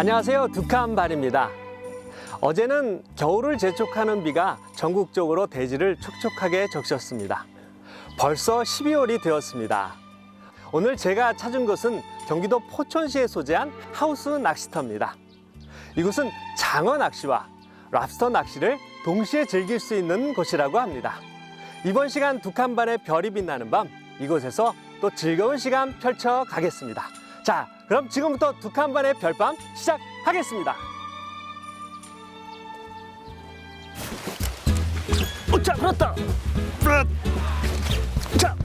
안녕하세요. 두칸발입니다. 어제는 겨울을 재촉하는 비가 전국적으로 대지를 촉촉하게 적셨습니다. 벌써 12월이 되었습니다. 오늘 제가 찾은 곳은 경기도 포천시에 소재한 하우스 낚시터입니다. 이곳은 장어 낚시와 랍스터 낚시를 동시에 즐길 수 있는 곳이라고 합니다. 이번 시간 두칸반의 별이 빛나는 밤 이곳에서 또 즐거운 시간 펼쳐 가겠습니다. 자, 그럼 지금부터 두 칸반의 별밤 시작하겠습니다. 오차, 그렇다. 자,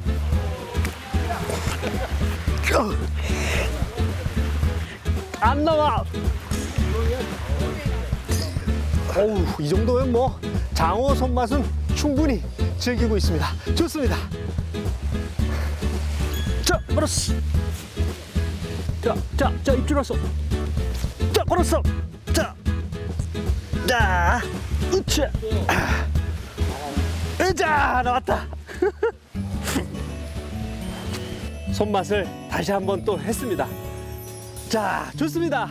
안 나와. 어우, 이 정도면 뭐 장어 손맛은 충분히 즐기고 있습니다. 좋습니다. 자, 걸었어. 자, 자, 자, 입질 왔어. 자, 걸었어. 자, 자, 으쌰. 아. 으자, 나왔다. 손맛을 다시 한번 또 했습니다. 자, 좋습니다.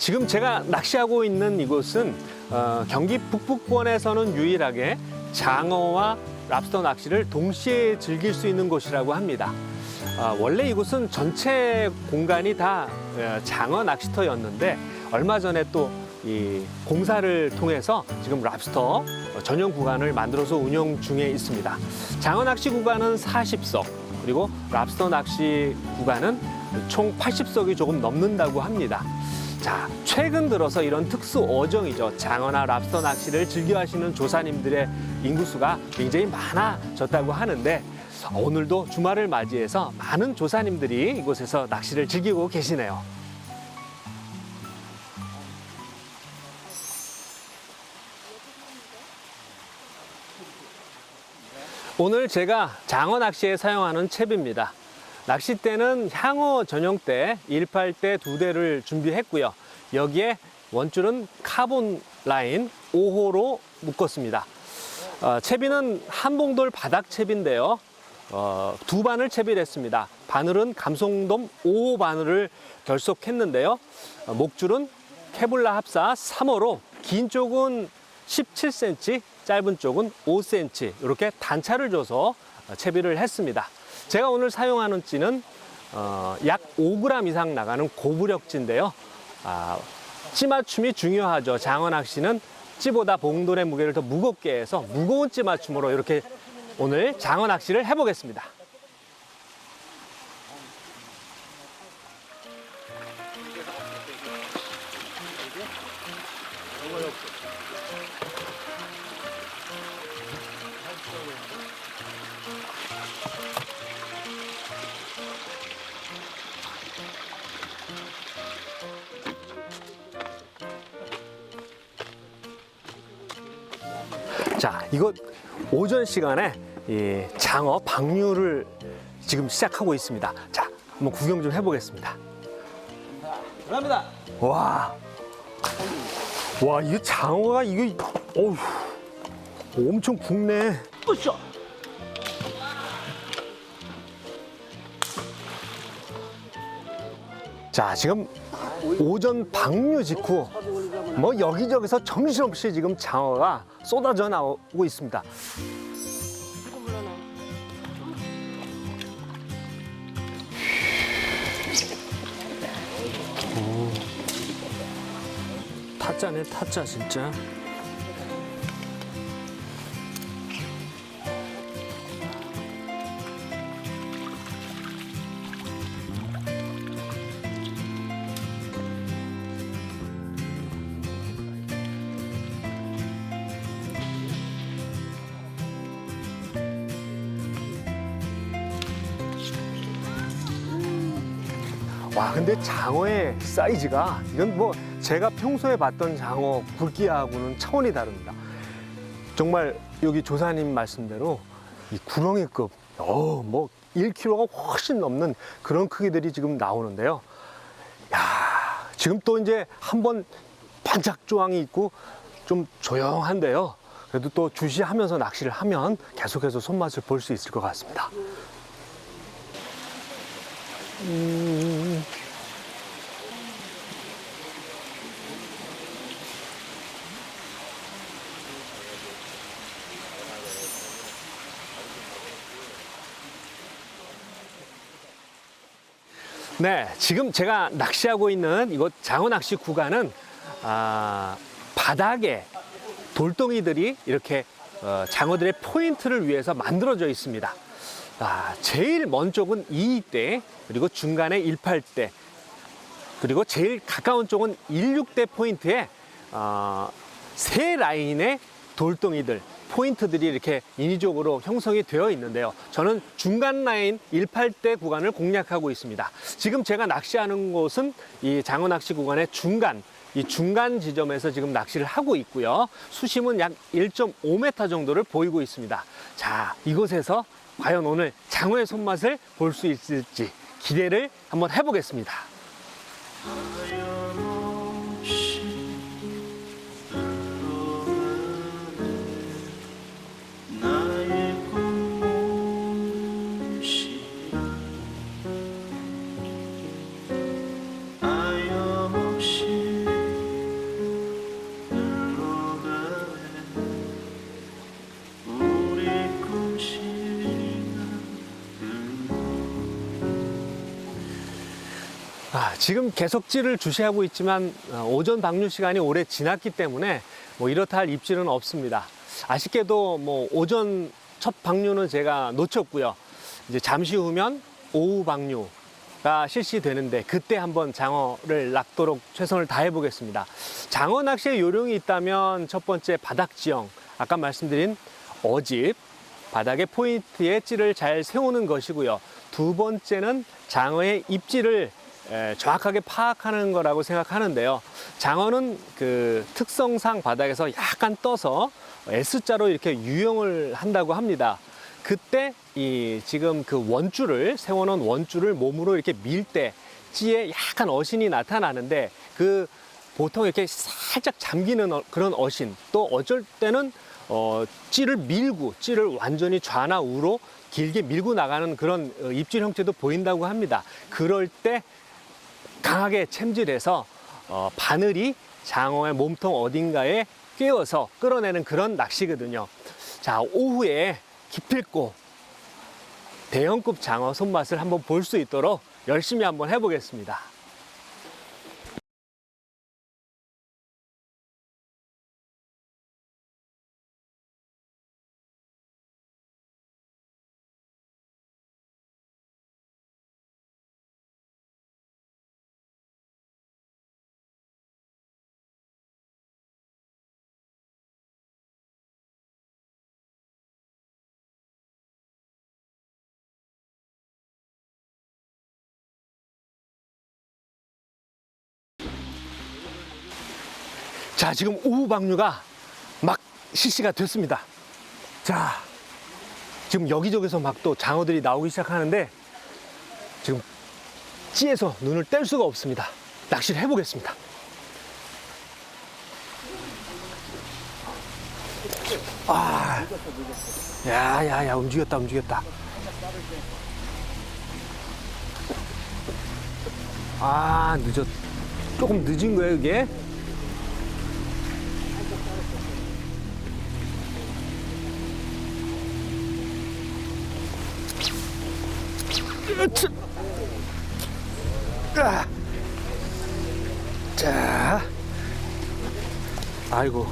지금 제가 낚시하고 있는 이곳은 어, 경기 북부권에서는 유일하게 장어와 랍스터 낚시를 동시에 즐길 수 있는 곳이라고 합니다. 아, 원래 이곳은 전체 공간이 다 어, 장어 낚시터였는데 얼마 전에 또 이 공사를 통해서 지금 랍스터 전용 구간을 만들어서 운영 중에 있습니다. 장어 낚시 구간은 40석, 그리고 랍스터 낚시 구간은 총 80석이 조금 넘는다고 합니다. 자, 최근 들어서 이런 특수 어종이죠. 장어나 랍스터 낚시를 즐겨 하시는 조사님들의 인구수가 굉장히 많아졌다고 하는데 오늘도 주말을 맞이해서 많은 조사님들이 이곳에서 낚시를 즐기고 계시네요. 오늘 제가 장어 낚시에 사용하는 채비입니다. 낚싯대는 향어 전용대 18대 두 대를 준비했고요. 여기에 원줄은 카본 라인 5호로 묶었습니다. 어, 채비는 한봉돌 바닥 채비인데요. 어, 두 바늘 채비를 했습니다. 바늘은 감송돔 5호 바늘을 결속했는데요. 어, 목줄은 케블라 합사 3호로 긴 쪽은 17cm, 짧은 쪽은 5cm 이렇게 단차를 줘서 어, 채비를 했습니다. 제가 오늘 사용하는 찌는 어, 약 5g 이상 나가는 고부력찌인데요. 아, 찌 맞춤이 중요하죠. 장어 낚시는 찌보다 봉돌의 무게를 더 무겁게 해서 무거운 찌 맞춤으로 이렇게 오늘 장어 낚시를 해보겠습니다. 자, 이거 오전 시간에 이 장어 방류를 지금 시작하고 있습니다. 자, 한번 구경 좀 해보겠습니다. 감사합니다. 와, 와, 이 장어가 이거, 어우, 엄청 굵네. 으쌰. 자, 지금 오전 방류 직후 뭐 여기저기서 정신없이 지금 장어가 쏟아져 나오고 있습니다. 오, 타짜네 타짜 진짜. 근데 장어의 사이즈가 이건 뭐 제가 평소에 봤던 장어 굵기하고는 차원이 다릅니다. 정말 여기 조사님 말씀대로 이 구렁이급 어 뭐 1kg가 훨씬 넘는 그런 크기들이 지금 나오는데요. 야 지금 또 이제 한번 반짝 조항이 있고 좀 조용한데요. 그래도 또 주시하면서 낚시를 하면 계속해서 손맛을 볼 수 있을 것 같습니다. 음. 네, 지금 제가 낚시하고 있는 이곳 장어 낚시 구간은 아, 바닥에 돌덩이들이 이렇게 어, 장어들의 포인트를 위해서 만들어져 있습니다. 아, 제일 먼 쪽은 2대 그리고 중간에 18대 그리고 제일 가까운 쪽은 16대 포인트에 어, 세 라인의 돌덩이들 포인트들이 이렇게 인위적으로 형성이 되어 있는데요. 저는 중간 라인 18대 구간을 공략하고 있습니다. 지금 제가 낚시하는 곳은 이 장어 낚시 구간의 중간 이 중간 지점에서 지금 낚시를 하고 있고요. 수심은 약 1.5m 정도를 보이고 있습니다. 자, 이곳에서 과연 오늘 장어의 손맛을 볼 수 있을지 기대를 한번 해보겠습니다. 지금 계속질을 주시하고 있지만 어, 오전 방류 시간이 오래 지났기 때문에 뭐 이렇다 할 입질은 없습니다. 아쉽게도 뭐 오전 첫 방류는 제가 놓쳤고요. 이제 잠시 후면 오후 방류가 실시되는데 그때 한번 장어를 낚도록 최선을 다해 보겠습니다. 장어 낚시의 요령이 있다면 첫 번째 바닥 지형, 아까 말씀드린 어집, 바닥의 포인트에 찌를 잘 세우는 것이고요. 두 번째는 장어의 입질을 에, 정확하게 파악하는 거라고 생각하는데요. 장어는 그 특성상 바닥에서 약간 떠서 S자로 이렇게 유형을 한다고 합니다. 그때 이 지금 그 원줄을 세워놓은 원줄을 몸으로 이렇게 밀 때 찌에 약간 어신이 나타나는데 그 보통 이렇게 살짝 잠기는 어- 그런 어신 또 어쩔 때는 어, 찌를 밀고 찌를 완전히 좌나 우로 길게 밀고 나가는 그런 어, 입질 형태도 보인다고 합니다. 그럴 때 강하게 챔질해서 어, 바늘이 장어의 몸통 어딘가에 끼어서 끌어내는 그런 낚시거든요. 자, 오후에 기필코 대형급 장어 손맛을 한번 볼 수 있도록 열심히 한번 해보겠습니다. 자, 지금 오후 방류가 막 실시가 됐습니다. 자, 지금 여기저기서 막 또 장어들이 나오기 시작하는데 지금 찌에서 눈을 뗄 수가 없습니다. 낚시를 해보겠습니다. 아, 야, 야, 야, 움직였다, 움직였다. 아, 늦었, 조금 늦은 거예요, 이게? 아. 자. 아이고,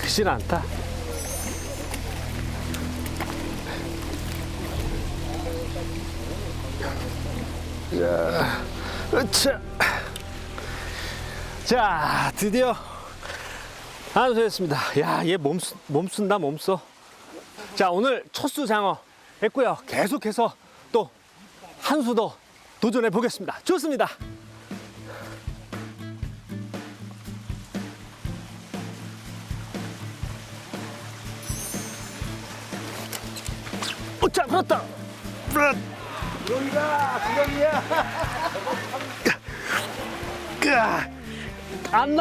크진 않다. 자, 으차. 자, 드디어 안수했습니다. 야, 얘 몸, 쓰- 몸 쓴다, 몸 써. 자, 오늘 첫 수 장어 했고요. 계속해서 또 한 수 더 도전해 보겠습니다. 좋습니다. 오차 풀었다. 구렁이다 구렁이야 그, 으아, 안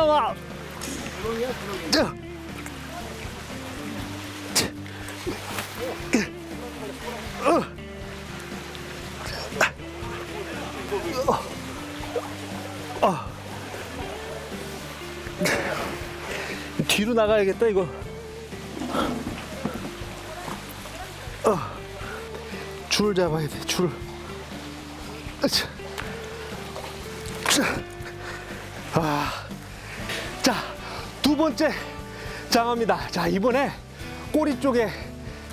자. 뒤로 나가야겠다 이거. 어, 줄 잡아야 돼 줄. 으쌰. 자, 아, 자, 두 번째 장어입니다. 자, 이번에 꼬리 쪽에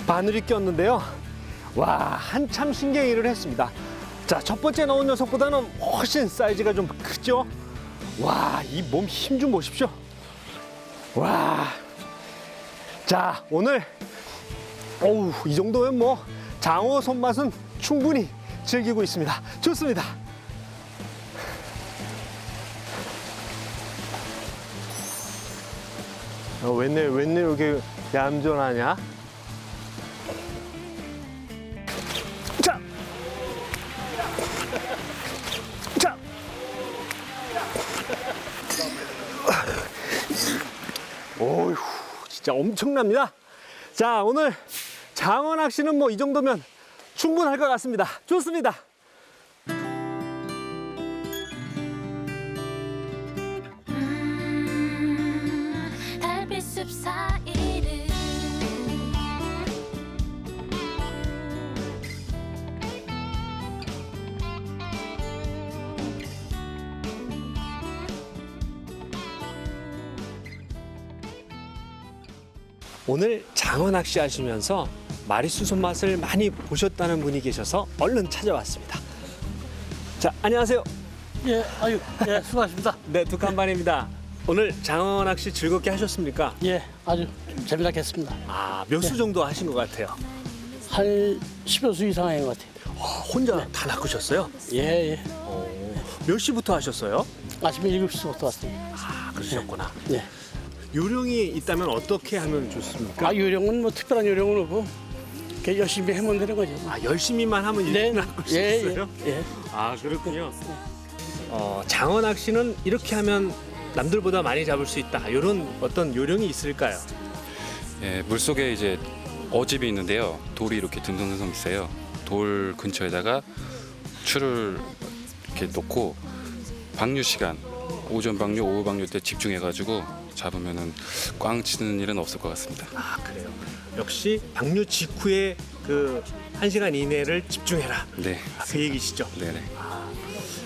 바늘이 꼈는데요. 와, 한참 신경 일을 했습니다. 자, 첫 번째 나온 녀석보다는 훨씬 사이즈가 좀 크죠? 와, 이 몸 힘 좀 보십시오. 와. 자, 오늘, 어우, 이 정도면 뭐, 장어 손맛은 충분히 즐기고 있습니다. 좋습니다. 어, 웬일, 웬일 이렇게 얌전하냐? 오휴, 진짜 엄청납니다. 자, 오늘 장어 낚시는 뭐 이 정도면 충분할 것 같습니다. 좋습니다. 오늘 장어 낚시 하시면서 마리수 손맛을 많이 보셨다는 분이 계셔서 얼른 찾아왔습니다. 자, 안녕하세요. 예, 아유, 예, 수고하십니다. 네, 두칸반입니다. 오늘 장어 낚시 즐겁게 하셨습니까? 예, 아주 재미나게 했습니다. 아, 몇 수 정도 하신 것 같아요? 한 10여 수 이상 한것 같아요. 아, 혼자 다 낚으셨어요? 예, 예. 몇 시부터 하셨어요? 아침에 7시부터 왔습니다. 아, 그러셨구나. 예. 요령이 있다면 어떻게 하면 좋습니까? 아, 요령은 뭐 특별한 요령은 없고, 그냥 열심히 하면 되는 거죠. 아, 열심히만 하면 이렇게 낚을 수 예, 있어요? 예, 예. 아, 그렇군요. 어, 장어 낚시는 이렇게 하면 남들보다 많이 잡을 수 있다. 이런 어떤 요령이 있을까요? 예, 물 속에 이제 어집이 있는데요. 돌이 이렇게 듬성듬성 있어요. 돌 근처에다가 추를 이렇게 놓고 방류 시간 오전 방류, 오후 방류 때 집중해 가지고 잡으면은 꽝 치는 일은 없을 것 같습니다. 아, 그래요. 역시 방류 직후에 그 1시간 이내를 집중해라. 네, 아, 그 얘기시죠? 네네.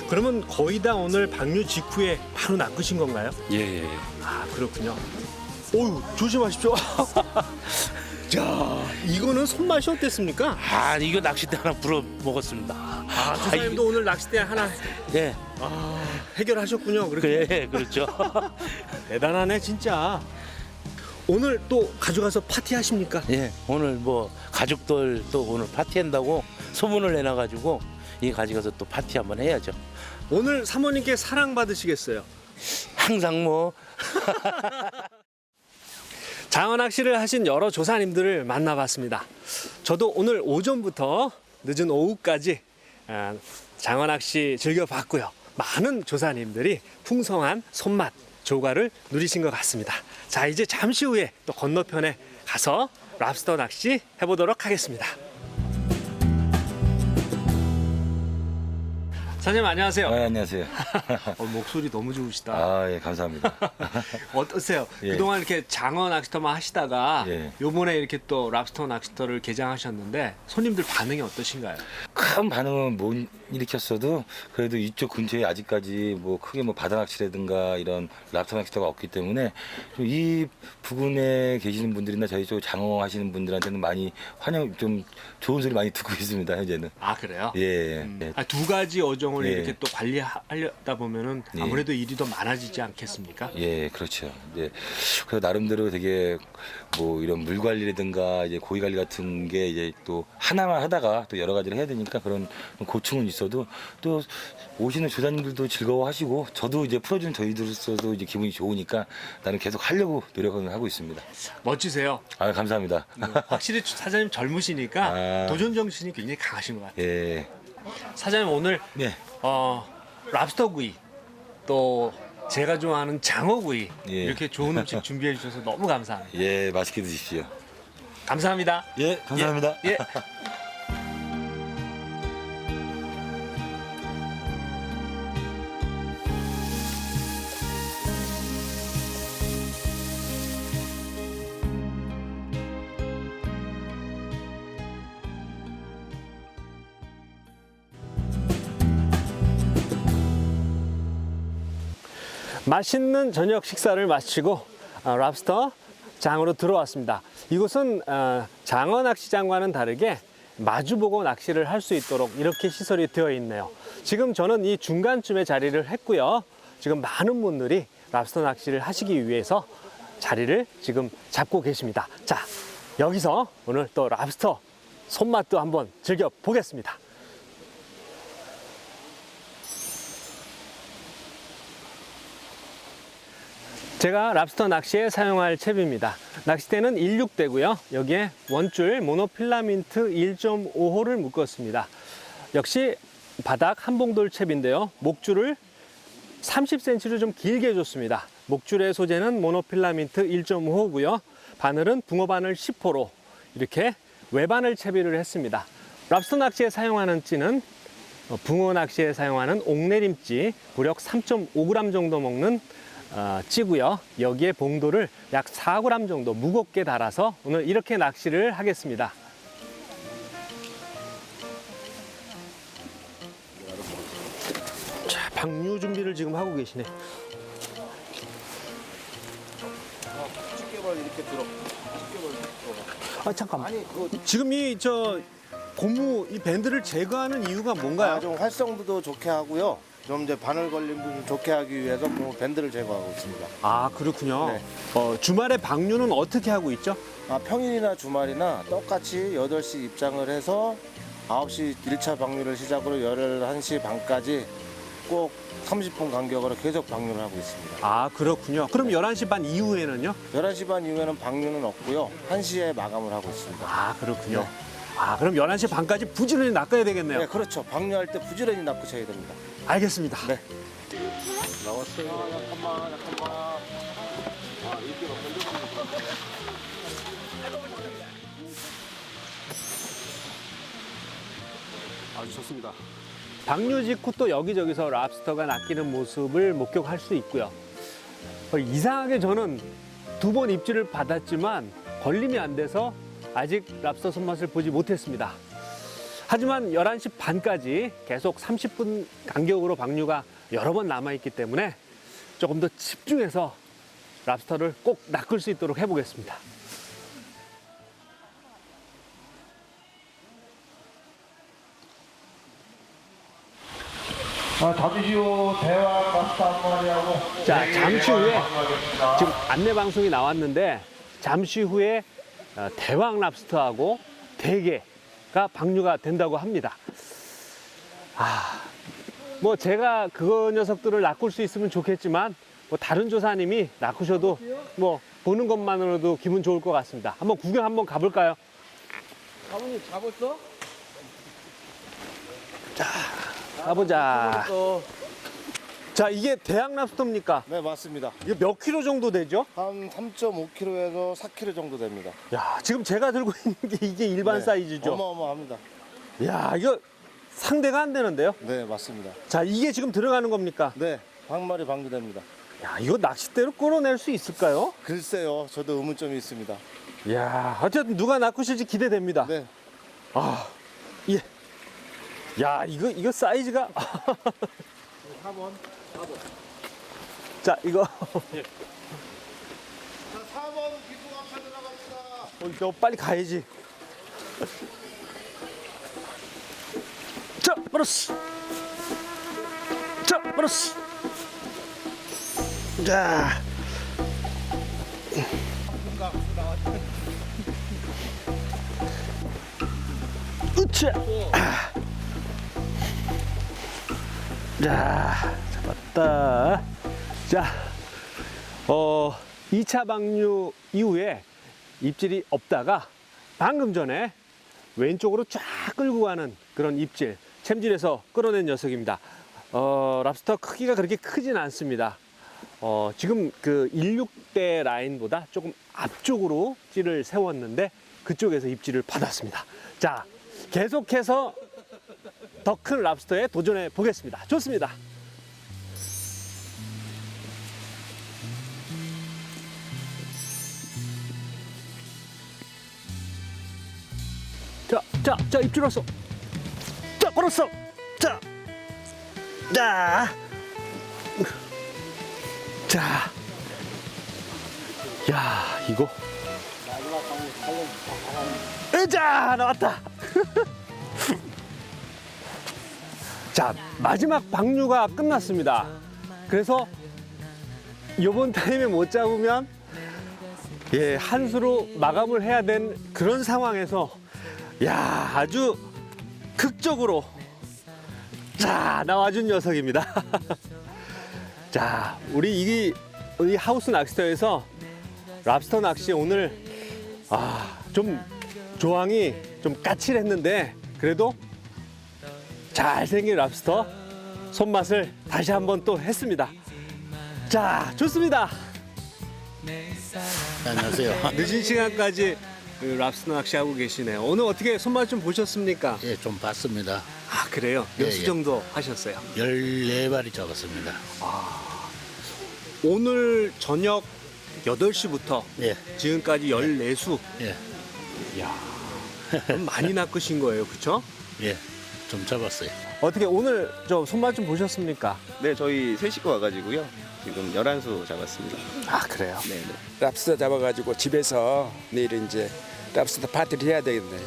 그러면 거의 다 오늘 방류 직후에 바로 낚으신 건가요? 예, 예, 예. 아, 그렇군요. 오유, 조심하십시오. 자, 이거는 손맛이 어땠습니까? 아 이거 낚싯대 하나 불어 먹었습니다. 아, 조사님도 오늘 낚싯대 하나 예, 아, 해결하셨군요. 그렇게 그래 그렇죠. 대단하네, 진짜. 오늘 또 가져가서 파티 하십니까? 예, 오늘 뭐 가족들 또 오늘 파티한다고 소문을 내놔가지고 이 가져가서 또 파티 한번 해야죠. 오늘 사모님께 사랑받으시겠어요? 항상 뭐 장어 낚시를 하신 여러 조사님들을 만나봤습니다. 저도 오늘 오전부터 늦은 오후까지 아, 장어 낚시 즐겨봤고요. 많은 조사님들이 풍성한 손맛, 조과를 누리신 것 같습니다. 자, 이제 잠시 후에 또 건너편에 가서 랍스터 낚시 해보도록 하겠습니다. 사장님 안녕하세요. 아, 안녕하세요. 어, 목소리 너무 좋으시다. 아, 예, 감사합니다. 어떠세요? 예. 그동안 이렇게 장어 낚시터만 하시다가 예. 요번에 이렇게 또 랍스터 낚시터를 개장하셨는데 손님들 반응이 어떠신가요? 큰 반응은 못 일으켰어도 그래도 이쪽 근처에 아직까지 뭐 크게 뭐 바다 낚시라든가 이런 랍스터 낚시터가 없기 때문에 좀 이 부근에 계시는 분들이나 저희 쪽 장어 하시는 분들한테는 많이 환영 좀 좋은 소리 많이 듣고 있습니다 현재는. 아 그래요? 예, 예. 음. 예. 아, 두 가지 어종을 예. 이렇게 또 관리하려다 보면은 예. 아무래도 일이 더 많아지지 않겠습니까? 예, 그렇죠. 이제 그래서 나름대로 되게 뭐 이런 물 관리라든가 이제 고기 관리 같은 게 이제 또 하나만 하다가 또 여러 가지를 해야 되니까 그런 고충은 있 어도 또 오시는 조사님들도 즐거워하시고 저도 이제 풀어주는 저희들로서도 이제 기분이 좋으니까 나는 계속 하려고 노력을 하고 있습니다. 멋지세요. 아, 감사합니다. 네, 확실히 사장님 젊으시니까 아. 도전 정신이 굉장히 강하신 것 같아요. 예. 사장님 오늘 네. 어, 랍스터 구이 또 제가 좋아하는 장어구이 예. 이렇게 좋은 음식 준비해 주셔서 너무 감사합니다. 예, 맛있게 드십시오. 감사합니다. 예, 감사합니다. 예. 맛있는 저녁 식사를 마치고 아, 랍스터 장으로 들어왔습니다. 이곳은 아, 장어 낚시장과는 다르게 마주보고 낚시를 할 수 있도록 이렇게 시설이 되어 있네요. 지금 저는 이 중간쯤에 자리를 했고요. 지금 많은 분들이 랍스터 낚시를 하시기 위해서 자리를 지금 잡고 계십니다. 자, 여기서 오늘 또 랍스터 손맛도 한번 즐겨 보겠습니다. 제가 랍스터 낚시에 사용할 채비입니다. 낚싯대는 16대고요. 여기에 원줄 모노필라민트 1.5호를 묶었습니다. 역시 바닥 한봉돌 채비인데요. 목줄을 30cm로 좀 길게 줬습니다. 목줄의 소재는 모노필라민트 1.5호고요. 바늘은 붕어바늘 10호로 이렇게 외바늘 채비를 했습니다. 랍스터 낚시에 사용하는 찌는 어, 붕어 낚시에 사용하는 옥내림찌 구력 3.5g 정도 먹는 어, 찌고요. 여기에 봉도를 약 4g 정도 무겁게 달아서 오늘 이렇게 낚시를 하겠습니다. 자, 방류 준비를 지금 하고 계시네. 아 잠깐만. 지금 이 저 고무 이 밴드를 제거하는 이유가 뭔가요? 아, 좀 활성도도 좋게 하고요. 좀 이제 바늘 걸림 부분 좋게 하기 위해서 뭐 밴드를 제거하고 있습니다. 아 그렇군요. 네. 어, 주말에 방류는 어떻게 하고 있죠? 아, 평일이나 주말이나 똑같이 8시 입장을 해서 9시 1차 방류를 시작으로 11시 반까지 꼭 30분 간격으로 계속 방류를 하고 있습니다. 아 그렇군요. 그럼 11시 반 이후에는요? 11시 반 이후에는 방류는 없고요. 1시에 마감을 하고 있습니다. 아 그렇군요. 네. 아 그럼 11시 반까지 부지런히 낚아야 되겠네요. 네, 그렇죠. 방류할 때 부지런히 낚으셔야 됩니다. 알겠습니다. 네. 아주 좋습니다. 방류 직후 또 여기저기서 랍스터가 낚이는 모습을 목격할 수 있고요. 어, 이상하게 저는 두 번 입질을 받았지만 걸림이 안 돼서 아직 랍스터 손맛을 보지 못했습니다. 하지만 11시 반까지 계속 30분 간격으로 방류가 여러 번 남아있기 때문에 조금 더 집중해서 랍스터를 꼭 낚을 수 있도록 해보겠습니다. 아, 잠시후 대화 마스터 한 마리하고. 자, 잠시 후에 지금 안내 방송이 나왔는데 잠시 후에 어, 대왕 랍스터하고 대게 가 방류가 된다고 합니다. 아, 뭐 제가 그 녀석들을 낚을 수 있으면 좋겠지만 뭐 다른 조사님이 낚으셔도 뭐 보는 것만으로도 기분 좋을 것 같습니다. 한번 구경 한번 가볼까요? 아버님 잡았어? 가보자. 자, 이게 대왕 랍스터입니까? 네, 맞습니다. 이게 몇 킬로 정도 되죠? 한 3.5kg에서 4kg 정도 됩니다. 야, 지금 제가 들고 있는 게 이게 일반 네, 사이즈죠? 어마어마합니다. 야, 이거 상대가 안 되는데요? 네, 맞습니다. 자, 이게 지금 들어가는 겁니까? 네, 한 마리 방류됩니다. 야, 이거 낚싯대로 끌어낼 수 있을까요? 글쎄요, 저도 의문점이 있습니다. 야, 어쨌든 누가 낚으실지 기대됩니다. 네, 아, 예. 야, 이거, 이거 사이즈가. 4번. 자, 이거. 자, 4번 기둥 앞에 들어갑니다. 어, 너 빨리 가야지. 자, 버렸어. 자, 버렸어. 자. 으쌰. 아. 자, 잡았다. 자, 어, 2차 방류 이후에 입질이 없다가 방금 전에 왼쪽으로 쫙 끌고 가는 그런 입질, 챔질에서 끌어낸 녀석입니다. 어, 랍스터 크기가 그렇게 크진 않습니다. 어, 지금 그 16대 라인보다 조금 앞쪽으로 찌를 세웠는데 그쪽에서 입질을 받았습니다. 자, 계속해서 더 큰 랍스터에 도전해 보겠습니다. 좋습니다. 자, 자, 자, 입질 왔어. 자, 걸었어. 자, 자, 자. 야, 이거. 으자, 나왔다. 자, 마지막 방류가 끝났습니다. 그래서 이번 타임에 못 잡으면 예, 한 수로 마감을 해야 된 그런 상황에서 야, 아주 극적으로 자, 나와준 녀석입니다. 자, 우리 이, 이 하우스 낚시터에서 랍스터 낚시 오늘 아, 좀 조항이 좀 까칠했는데 그래도 잘생긴 랍스터 손맛을 다시 한번 또 했습니다. 자, 좋습니다. 안녕하세요. 늦은 시간까지 그 랍스터 낚시하고 계시네요. 오늘 어떻게 손맛 좀 보셨습니까? 예, 좀 봤습니다. 아, 그래요? 몇 예, 수 예. 정도 하셨어요? 14마리 잡았습니다. 오늘 저녁 8시부터 예, 지금까지 14수 예, 많이 낚으신 거예요, 그렇죠? 예. 좀 잡았어요. 어떻게 오늘 저 손맛 좀 보셨습니까? 네, 저희 세 식구 와가지고요. 지금 11수 잡았습니다. 아, 그래요? 네, 네. 랍스터 잡아가지고 집에서 내일 이제 랍스터 파티를 해야 되겠네.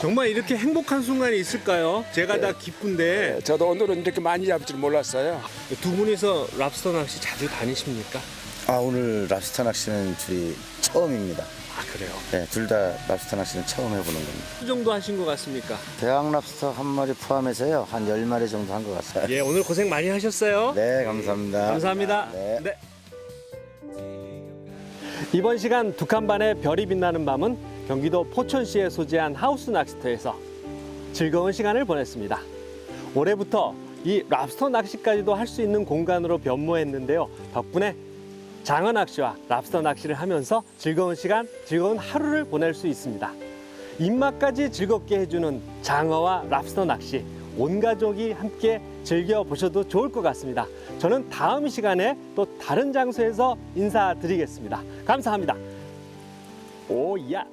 정말 이렇게 행복한 순간이 있을까요? 제가 다 기쁜데 저도 오늘은 이렇게 많이 잡을 줄 몰랐어요. 두 분이서 랍스터 낚시 자주 다니십니까? 아 오늘 랍스터 낚시는 둘이 처음입니다. 아, 그래요? 네, 둘 다 랍스터 낚시는 처음 해보는 겁니다. 어느 정도 하신 것 같습니까? 대왕 랍스터 한 마리 포함해서요 한 열 마리 정도 한 것 같아요. 예, 오늘 고생 많이 하셨어요. 네, 감사합니다. 감사합니다. 네. 이번 시간 두칸 반의 별이 빛나는 밤은 경기도 포천시에 소재한 하우스 낚시터에서 즐거운 시간을 보냈습니다. 올해부터 이 랍스터 낚시까지도 할 수 있는 공간으로 변모했는데요. 덕분에 장어 낚시와 랍스터 낚시를 하면서 즐거운 시간, 즐거운 하루를 보낼 수 있습니다. 입맛까지 즐겁게 해주는 장어와 랍스터 낚시 온 가족이 함께 즐겨 보셔도 좋을 것 같습니다. 저는 다음 시간에 또 다른 장소에서 인사드리겠습니다. 감사합니다. 오야.